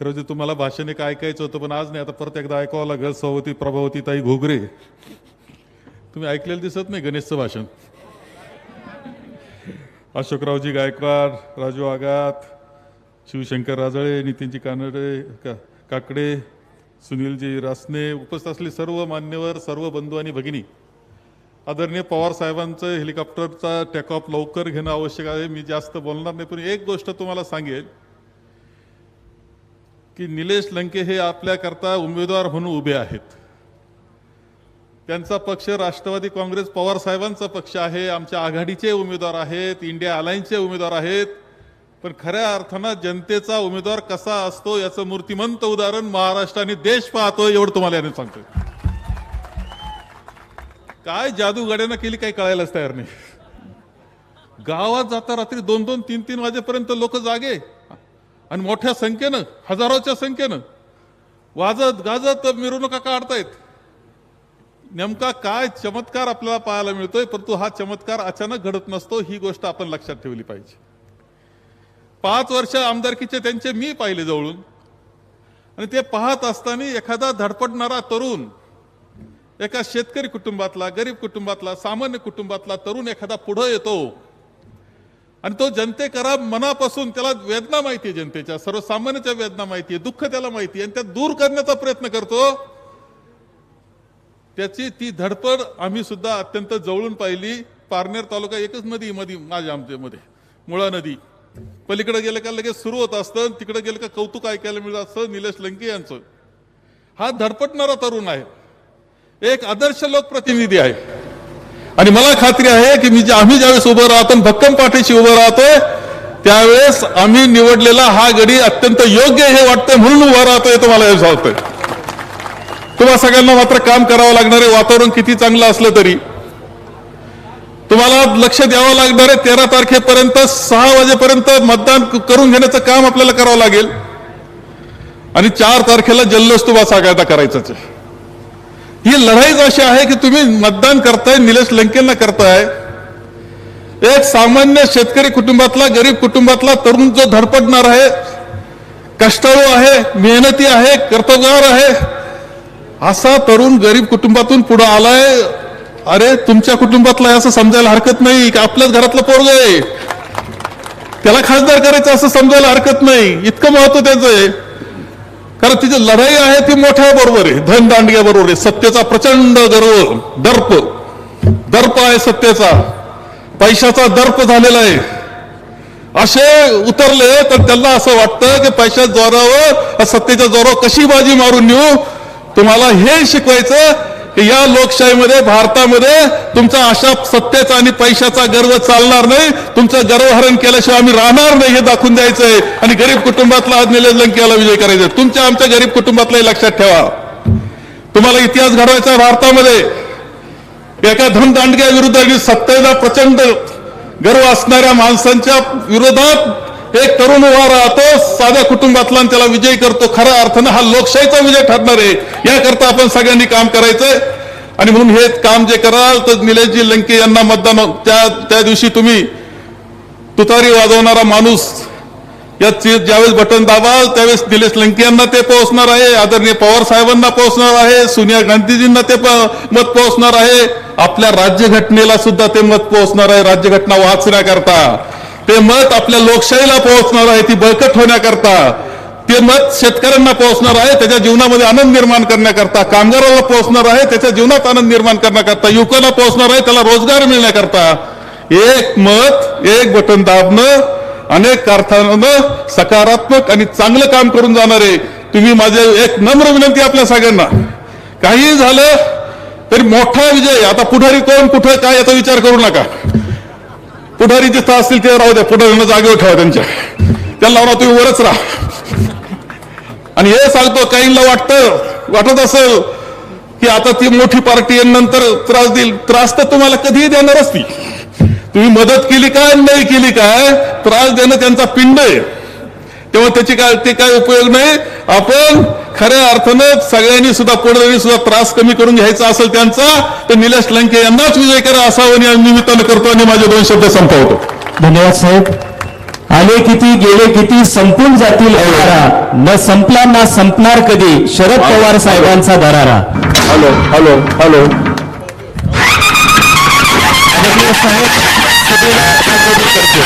खरं म्हणजे तुम्हाला भाषण एक ऐकायचं होतं पण आज नाही. आता परत एकदा ऐकावं लागेल. सवती प्रभावती ताई घोगरे. तुम्ही ऐकलेलं दिसत नाही गणेशचं भाषण. अशोकरावजी गायकवाड राजू आगात शिवशंकर राजळे नितीनजी कानडे का काकडे सुनीलजी रासने उपस्थित असले सर्व मान्यवर सर्व बंधू आणि भगिनी. आदरणीय पवार साहेबांचं हेलिकॉप्टरचा टेकऑफ लवकर घेणं आवश्यक आहे. मी जास्त बोलणार नाही पण एक गोष्ट तुम्हाला सांगेल. की निलेश लंके हे आपल्याकरता उमेदवार म्हणून उभे आहेत. त्यांचा पक्ष राष्ट्रवादी काँग्रेस पवार साहेबांचा पक्ष आहे आमच्या आघाडीचे उमेदवार आहेत इंडिया अलायन्सचे उमेदवार आहेत. पण खऱ्या अर्थानं जनतेचा उमेदवार कसा असतो याचं मूर्तिमंत उदाहरण महाराष्ट्र आणि देश पाहतो एवढं तुम्हाला याने सांगतोय. काय जादूगाड्यानं केली काही कळायलाच तयार नाही. गावात जाता रात्री दोन दोन तीन तीन वाजेपर्यंत लोक जागे. आणि मोठ्या संख्येनं हजारोच्या संख्येनं. वाजत गाजत मिरवणुका काढतायत. नेमका काय चमत्कार आपल्याला पाहायला मिळतोय परंतु हा चमत्कार अचानक घडत नसतो ही गोष्ट आपण लक्षात ठेवली पाहिजे. पाच वर्ष आमदारकीचे त्यांचे मी पाहिले जवळून. आणि ते पाहत असताना एखादा धडपडणारा तरुण एका शेतकरी कुटुंबातला गरीब कुटुंबातला सामान्य कुटुंबातला तरुण एखादा पुढं येतो. आणि तो जनतेकरा मनापासून त्याला वेदना माहिती आहे जनतेच्या सर्वसामान्याच्या वेदना माहिती आहे दुःख त्याला माहिती आहे आणि त्या दूर करण्याचा प्रयत्न करतो. त्याची ती धडपड आम्ही सुद्धा अत्यंत जवळून पाहिली. पारनेर तालुका एकच नदी मध्ये माझ्या आमच्यामध्ये मुळा नदी. पलीकडे गेलं का लगेच सुरू होत असतं तिकडे गेलं का कौतुक ऐकायला मिळत असतं निलेश लंके यांचं. हा धडपटणारा तरुण आहे. एक आदर्श लोकप्रतिनिधी आहे. आणि मला खात्री आहे की मी जे आम्ही ज्यावेळेस उभं राहतो भक्कम पाठीशी उभं राहतोय त्यावेळेस आम्ही निवडलेला हा गडी अत्यंत योग्य हे वाटतंय म्हणून उभा राहतोय तुम्हाला हे सांगतोय. तुम्हाला सगळ्यांना मात्र काम करावं लागणार आहे वातावरण किती चांगलं असलं तरी. तुम्हाला लक्ष द्यावं लागणार आहे तेरा तारखेपर्यंत सहा वाजेपर्यंत मतदान करून घेण्याचं काम आपल्याला करावं लागेल. आणि चार तारखेला जल्लोष तुम्हाला सगळ्यांना करायचाच आहे. ही लढाईच अशी आहे की तुम्ही मतदान करताय निलेश लंकेंना करताय. एक सामान्य शेतकरी कुटुंबातला गरीब कुटुंबातला तरुण जो धडपडणार आहे कष्टाळू आहे मेहनती आहे कर्तव्यगार आहे असा तरुण गरीब कुटुंबातून पुढे आलाय अरे तुमच्या कुटुंबातला असं समजायला हरकत नाही की आपल्याच घरातलं पोरग आहे. त्याला खासदार करायचं असं समजायला हरकत नाही इतकं महत्त्व त्याचं आहे. कारण तिची लढाई आहे ती मोठ्या बरोबर आहे. धनदांडग्या बरोबर आहे. सत्तेचा प्रचंड गर्व दर्प. दर्प आहे सत्तेचा. पैशाचा दर्प झालेला आहे. असे उतरले तर त्यांना असं वाटतं की पैशाच्या जोरावर सत्तेच्या जोरावर कशी बाजी मारून नेऊ? तुम्हाला हे शिकवायचं की या लोकशाहीमध्ये भारतामध्ये तुमचा अशा सत्तेचा आणि पैशाचा गर्व चालणार नाही. तुमचं गर्वहरण केल्याशिवाय आम्ही राहणार नाही हे दाखवून द्यायचंय. आणि गरीब कुटुंबातला आज निलेश लंकेला विजय करायचा आहे. तुमच्या आमच्या गरीब कुटुंबातलाही लक्षात ठेवा. तुम्हाला इतिहास घडवायचा भारतामध्ये. एका धनदांडग्या विरुद्ध सत्तेचा सत्तेला प्रचंड गर्व असणाऱ्या माणसांच्या विरोधात एक तरुण उभा राहतो साध्या कुटुंबातला त्याला विजय करतो. खऱ्या अर्थानं हा लोकशाहीचा विजय ठरणार आहे. याकरता आपण सगळ्यांनी काम करायचंय. आणि म्हणून हे काम जे कराल तर निलेशजी लंके यांना मतदान त्या त्या दिवशी तुम्ही तुतारी वाजवणारा माणूस या ज्यावेळेस बटन दाबाल त्यावेळेस निलेश लंके यांना ते पोहोचणार आहे. आदरणीय पवार साहेबांना पोहोचणार आहे. सोनिया गांधीजींना ते मत पोहोचणार आहे. आपल्या राज्यघटनेला सुद्धा ते मत पोहोचणार आहे. राज्यघटना वाचण्याकरता. ते मत आपल्या लोकशाहीला पोहोचणार आहे ती बळकट होण्याकरता. ते मत शेतकऱ्यांना पोहोचणार आहे त्याच्या जीवनामध्ये आनंद निर्माण करण्याकरता. कामगाराला पोहोचणार आहे त्याच्या जीवनात आनंद निर्माण करण्याकरता. युवकांना पोहोचणार आहे त्याला रोजगार मिळण्याकरता. एक मत एक बटन दाबणं अनेक अर्थानं सकारात्मक आणि चांगलं काम करून जाणारे तुम्ही माझे एक नम्र विनंती आपल्या सगळ्यांना. काही झालं तरी मोठा विजय. आता पुढारी कोण कुठं काय याचा विचार करू नका. पुढारी जिथं असतील ते राहू द्या. पुढाऱ्यांना जागेवर ठेवा त्यांच्या. त्यांना लावणार तुम्ही वरच राहा. आणि हे सांगतो काहींना वाटतं वाटत असेल की आता ती मोठी पार्टी आहे नंतर त्रास देईल. त्रास तर तुम्हाला कधीही देणारच ती तुम्ही मदत केली काय नाही केली काय त्रास देणं त्यांचा पिंड आहे. तेव्हा त्याची काय ते काय उपयोग नाही. आपण खऱ्या अर्थानं सगळ्यांनी सुद्धा कोणतरी सुद्धा त्रास कमी करून घ्यायचा असेल त्यांचा तर निलेश लंके यांनाच विजय करा असावं आणि निमित्तानं करतो आणि माझे दोन शब्द संपवतो. धन्यवाद साहेब. आले किती गेले किती संपून जातील अवधारा न संपला ना संपणार कधी? शरद पवार साहेबांचा दरारा. Hello hello hello. साहेब